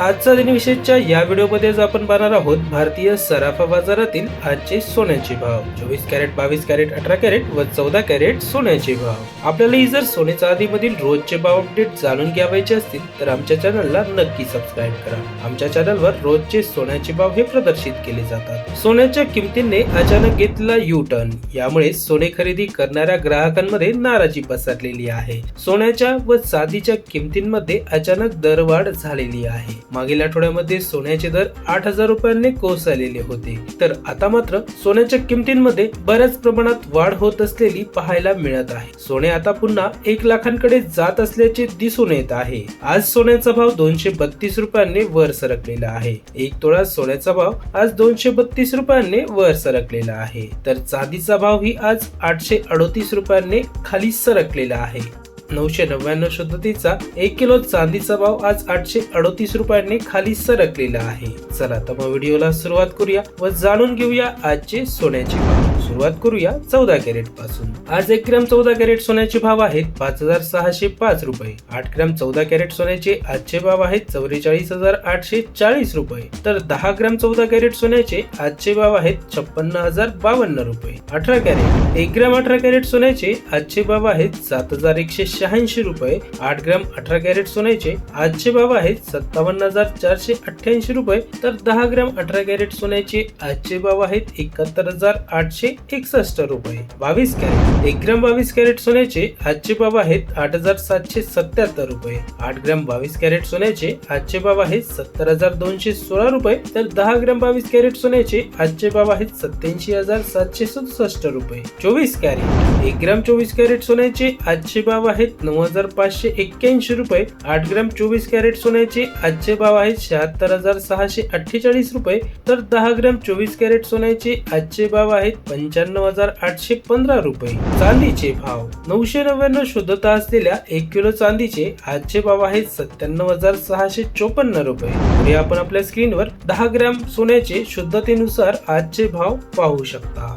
आजचा दिनविशेषच्या या व्हिडिओमध्ये आपण पाहणार आहोत भारतीय सराफा बाजारातील आजचे सोन्याचे भाव. चोवीस कॅरेट बावीस कॅरेट अठरा कॅरेट व चौदा कॅरेट सोन्याचे भाव. आपल्याला जर सोने चांदीमधील रोजचे भाव अपडेट जाणून घ्यावायचे असतील तर आमच्या चॅनलला नक्की सबस्क्राईब करा. आमच्या चॅनलवर रोजचे सोन्याचे भाव हे प्रदर्शित केले जातात. सोन्याच्या किमतीने अचानक घेतला यू टर्न यामुळे सोने खरेदी करणाऱ्या ग्राहकांमध्ये नाराजी पसरलेली आहे. सोन्याच्या व चांदीच्या किमतींमध्ये अचानक दरवाढ झालेली आहे. मागील आठवड्यामध्ये सोन्याचे दर आठ हजार रुपयांनी कोसळलेले होते. तर आता मात्र सोन्याच्या किमतींमध्ये बऱ्याच प्रमाणात वाढ होत असलेली पाहायला मिळत आहे. सोने आता पुन्हा एक लाखांकडे जात असल्याचे दिसून येत आहे. आज सोन्याचा भाव दोनशे बत्तीस रुपयांनी वर सरकलेला आहे. एक तोळा सोन्याचा भाव आज दोनशे बत्तीस रुपयांनी वर सरकलेला आहे. तर चांदीचा भाव ही आज आठशे अडोतीस रुपयांनी खाली सरकलेला आहे. नऊशे नव्याण्णव शुद्धतेचा एक किलो चांदीचा भाव आज आठशे अडोतीस रुपयांनी खाली सरकलेला आहे. चला तर मग व्हिडिओला सुरुवात करूया व जाणून घेऊया आजचे सोन्याचे भाव. सुरुवात करूया चौदा कॅरेटपासून. आज एक ग्रॅम चौदा कॅरेट सोन्याचे भाव आहेत पाच हजार सहाशे पाच रुपये. आठ ग्रॅम चौदा कॅरेट सोन्याचे आजचे भाव आहेत चौवेचाळीस हजार आठशे चाळीस रुपये. तर दहा ग्रॅम चौदा कॅरेट सोन्याचे आजचे भाव आहेत छप्पन्न हजार बावन्न रुपये. अठरा कॅरेट एक ग्रॅम अठरा कॅरेट सोन्याचे आजचे भाव आहेत सात हजार एकशे शहाऐंशी रुपये. आठ ग्रॅम अठरा कॅरेट सोन्याचे आजचे भाव आहेत सत्तावन्न हजार चारशे अठ्ठ्याऐंशी रुपये. तर दहा ग्रॅम अठरा कॅरेट सोन्याचे आजचे भाव आहेत एकाहत्तर हजार आठशे एकसष्ट रुपये. बावीस कॅरेट. एक ग्रॅम बावीस कॅरेट सोन्याचे आजचे भाव आहेत आठ हजार सातशे सत्याहत्तर रुपये. आठ ग्रॅम बावीस कॅरेट सोन्याचे आजचे भाव आहेत सत्तर हजार दोनशे सोळा रुपये. तर दहा ग्रॅम बावीस कॅरेट सोन्याचे आजचे भाव आहेत सत्याऐंशी हजार सातशे सदुसष्ट रुपये. चोवीस कॅरेट. एक ग्रॅम चोवीस कॅरेट सोन्याचे आजचे भाव आहेत नऊ हजार पाचशे एक्क्याऐंशी रुपये. आठ ग्रॅम चोवीस कॅरेट सोन्याचे आजचे भाव आहेत शहात्तर हजार सहाशे अठ्ठेचाळीस रुपये. तर दहा ग्रॅम चोवीस कॅरेट सोन्याचे आजचे भाव आहेत पंच्याण्णव हजार आठशे पंधरा रुपये. चांदीचे भाव. नऊशे नव्याण्णव शुद्धता असलेल्या एक किलो चांदीचे आजचे भाव आहेत सत्त्याण्णव हजार सहाशे चोपन्न रुपये. पुढे आपण आपल्या स्क्रीनवर दहा ग्रॅम सोन्याचे शुद्धतेनुसार आजचे भाव पाहू शकता.